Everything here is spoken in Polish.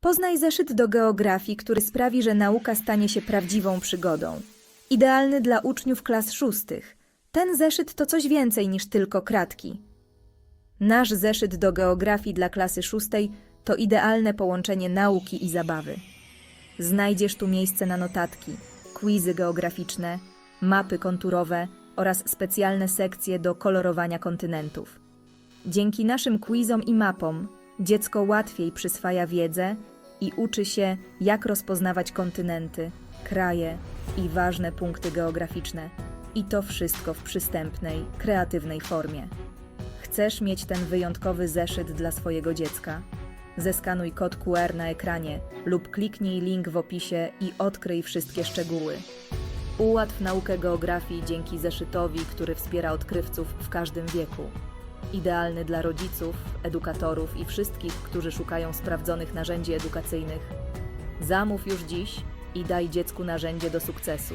Poznaj zeszyt do geografii, który sprawi, że nauka stanie się prawdziwą przygodą. Idealny dla uczniów klas szóstych. Ten zeszyt to coś więcej niż tylko kratki. Nasz zeszyt do geografii dla klasy szóstej to idealne połączenie nauki i zabawy. Znajdziesz tu miejsce na notatki, quizy geograficzne, mapy konturowe oraz specjalne sekcje do kolorowania kontynentów. Dzięki naszym quizom i mapom dziecko łatwiej przyswaja wiedzę i uczy się, jak rozpoznawać kontynenty, kraje i ważne punkty geograficzne. I to wszystko w przystępnej, kreatywnej formie. Chcesz mieć ten wyjątkowy zeszyt dla swojego dziecka? Zeskanuj kod QR na ekranie lub kliknij link w opisie i odkryj wszystkie szczegóły. Ułatw naukę geografii dzięki zeszytowi, który wspiera odkrywców w każdym wieku. Idealny dla rodziców, edukatorów i wszystkich, którzy szukają sprawdzonych narzędzi edukacyjnych. Zamów już dziś i daj dziecku narzędzie do sukcesu.